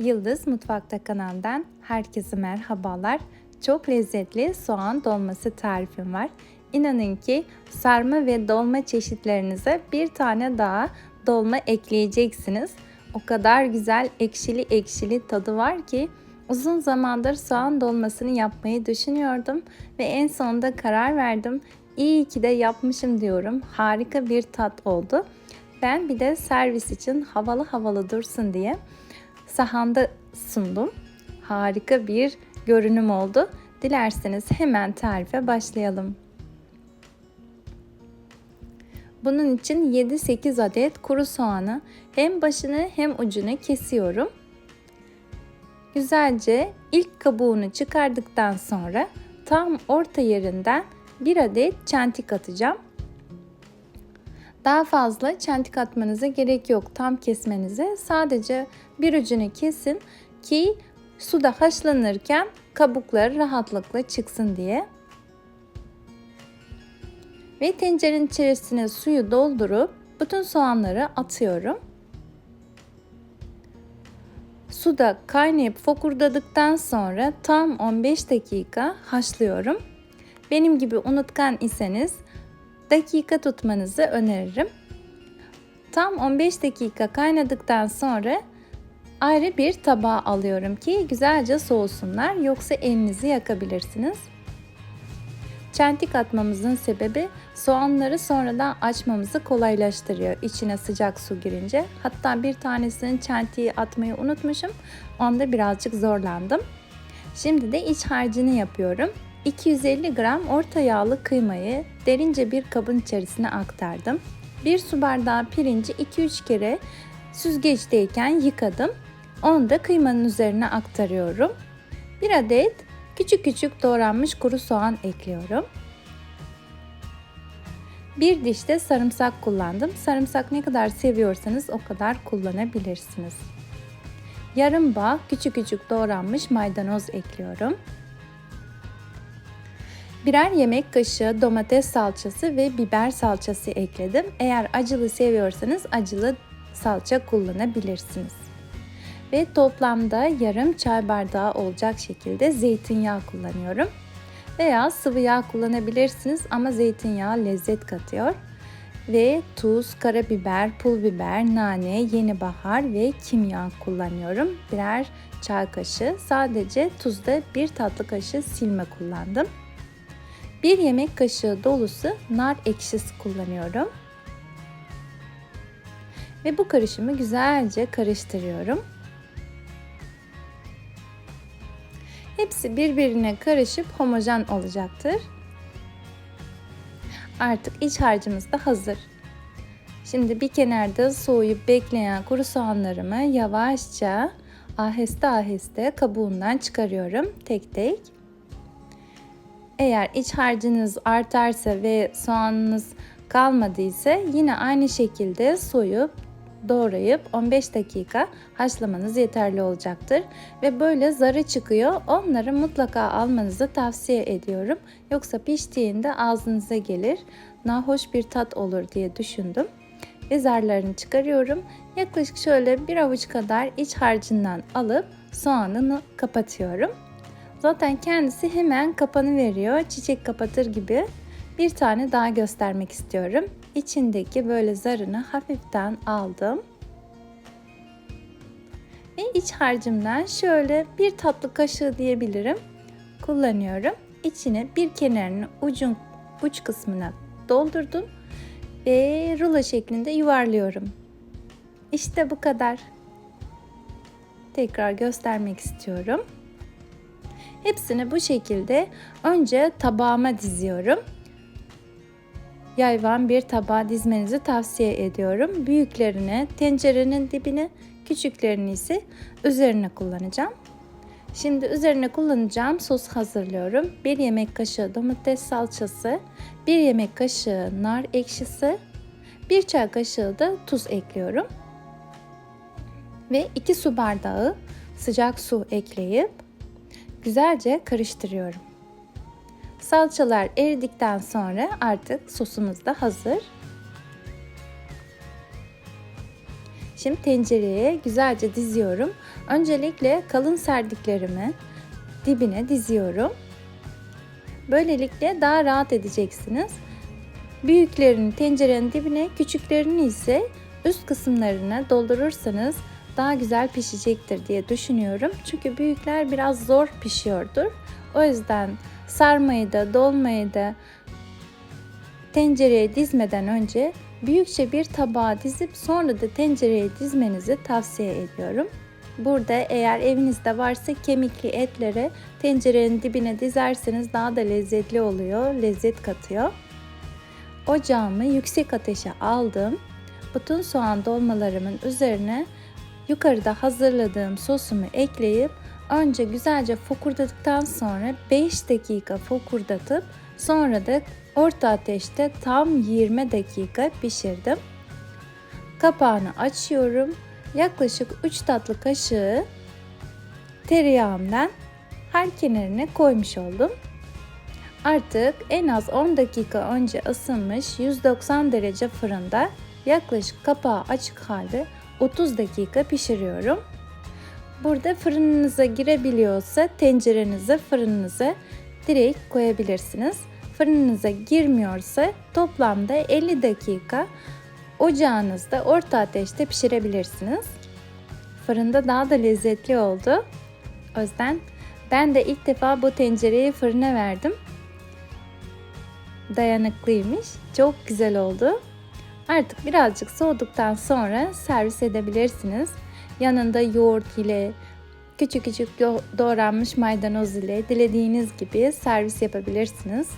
Yıldız Mutfakta kanalından herkese merhabalar. Çok lezzetli soğan dolması tarifim var. İnanın ki sarma ve dolma çeşitlerinize bir tane daha dolma ekleyeceksiniz. O kadar güzel ekşili ekşili tadı var ki uzun zamandır soğan dolmasını yapmayı düşünüyordum ve en sonunda karar verdim. İyi ki de yapmışım diyorum. Harika bir tat oldu. Ben bir de servis için havalı havalı dursun diye sahanda sundum. Harika bir görünüm oldu. Dilerseniz hemen tarife başlayalım. Bunun için 7-8 adet kuru soğanı hem başını hem ucunu kesiyorum. Güzelce ilk kabuğunu çıkardıktan sonra tam orta yerinden bir adet çentik atacağım. Daha fazla çentik atmanıza gerek yok tam kesmenize. Sadece bir ucunu kesin ki suda haşlanırken kabukları rahatlıkla çıksın diye. Ve tencerenin içerisine suyu doldurup bütün soğanları atıyorum. Suda kaynayıp fokurdadıktan sonra tam 15 dakika haşlıyorum. Benim gibi unutkan iseniz dakika tutmanızı öneririm. Tam 15 dakika kaynadıktan sonra ayrı bir tabağa alıyorum ki güzelce soğusunlar yoksa elinizi yakabilirsiniz. Çentik atmamızın sebebi soğanları sonradan açmamızı kolaylaştırıyor içine sıcak su girince. Hatta bir tanesinin çentiği atmayı unutmuşum. Onda birazcık zorlandım. Şimdi de iç harcını yapıyorum. 250 gram orta yağlı kıymayı derince bir kabın içerisine aktardım. Bir su bardağı pirinci 2-3 kere süzgeçteyken yıkadım. Onu da kıymanın üzerine aktarıyorum. Bir adet küçük küçük doğranmış kuru soğan ekliyorum. Bir diş de sarımsak kullandım. Sarımsak ne kadar seviyorsanız o kadar kullanabilirsiniz. Yarım bağ küçük küçük doğranmış maydanoz ekliyorum. Birer yemek kaşığı domates salçası ve biber salçası ekledim. Eğer acılı seviyorsanız acılı salça kullanabilirsiniz. Ve toplamda yarım çay bardağı olacak şekilde zeytinyağı kullanıyorum. Veya sıvı yağ kullanabilirsiniz ama zeytinyağı lezzet katıyor. Ve tuz, karabiber, pul biber, nane, yeni bahar ve kimyon kullanıyorum. Birer çay kaşığı. Sadece tuzda bir tatlı kaşığı silme kullandım. Bir yemek kaşığı dolusu nar ekşisi kullanıyorum. Ve bu karışımı güzelce karıştırıyorum. Hepsi birbirine karışıp homojen olacaktır. Artık iç harcımız da hazır. Şimdi bir kenarda soğuyup bekleyen kuru soğanlarımı yavaşça aheste aheste kabuğundan çıkarıyorum tek tek. Eğer iç harcınız artarsa ve soğanınız kalmadıysa yine aynı şekilde soyup doğrayıp 15 dakika haşlamanız yeterli olacaktır. Ve böyle zarı çıkıyor. Onları mutlaka almanızı tavsiye ediyorum. Yoksa piştiğinde ağzınıza gelir. Nahoş bir tat olur diye düşündüm. Ve zarlarını çıkarıyorum. Yaklaşık şöyle bir avuç kadar iç harcından alıp soğanını kapatıyorum. Zaten kendisi hemen kapanı veriyor. Çiçek kapatır gibi. Bir tane daha göstermek istiyorum. İçindeki böyle zarını hafiften aldım. Ve iç harcımdan şöyle bir tatlı kaşığı diyebilirim. Kullanıyorum. İçine bir kenarını ucun uç kısmına doldurdum ve rulo şeklinde yuvarlıyorum. İşte bu kadar. Tekrar göstermek istiyorum. Hepsini bu şekilde önce tabağıma diziyorum. Yayvan bir tabağa dizmenizi tavsiye ediyorum. Büyüklerini tencerenin dibine, küçüklerini ise üzerine kullanacağım. Şimdi üzerine kullanacağım sos hazırlıyorum. 1 yemek kaşığı domates salçası, 1 yemek kaşığı nar ekşisi, 1 çay kaşığı da tuz ekliyorum. Ve 2 su bardağı sıcak su ekleyip güzelce karıştırıyorum. Salçalar eridikten sonra artık sosumuz da hazır. Şimdi tencereye güzelce diziyorum. Öncelikle kalın serdiklerimi dibine diziyorum. Böylelikle daha rahat edeceksiniz. Büyüklerini tencerenin dibine, küçüklerini ise üst kısımlarına doldurursanız daha güzel pişecektir diye düşünüyorum. Çünkü büyükler biraz zor pişiyordur. O yüzden sarmayı da dolmayı da tencereye dizmeden önce büyükçe bir tabağa dizip sonra da tencereye dizmenizi tavsiye ediyorum. Burada eğer evinizde varsa kemikli etlere tencerenin dibine dizerseniz daha da lezzetli oluyor, lezzet katıyor. Ocağımı yüksek ateşe aldım. Bütün soğan dolmalarımın üzerine yukarıda hazırladığım sosumu ekleyip önce güzelce fokurdadıktan sonra 5 dakika fokurdatıp sonra da orta ateşte tam 20 dakika pişirdim. Kapağını açıyorum. Yaklaşık 3 tatlı kaşığı tereyağımdan her kenarına koymuş oldum. Artık en az 10 dakika önce ısınmış 190 derece fırında yaklaşık kapağı açık halde 30 dakika pişiriyorum. Burada fırınınıza girebiliyorsa tencerenize fırınınıza direkt koyabilirsiniz. Fırınınıza girmiyorsa toplamda 50 dakika ocağınızda orta ateşte pişirebilirsiniz. Fırında daha da lezzetli oldu. O yüzden ben de ilk defa bu tencereyi fırına verdim. Dayanıklıymış. Çok güzel oldu. Artık birazcık soğuduktan sonra servis edebilirsiniz. Yanında yoğurt ile küçük küçük doğranmış maydanoz ile dilediğiniz gibi servis yapabilirsiniz.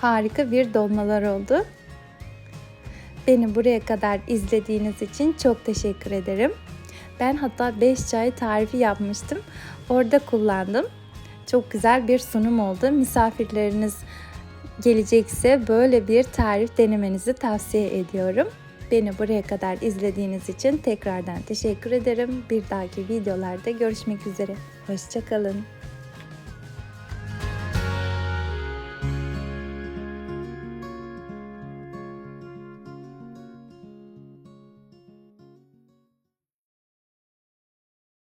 Harika bir dolmalar oldu. Beni buraya kadar izlediğiniz için çok teşekkür ederim. Ben hatta 5 çay tarifi yapmıştım. Orada kullandım. Çok güzel bir sunum oldu. Misafirleriniz gelecekse böyle bir tarif denemenizi tavsiye ediyorum. Beni buraya kadar izlediğiniz için tekrardan teşekkür ederim. Bir dahaki videolarda görüşmek üzere. Hoşçakalın.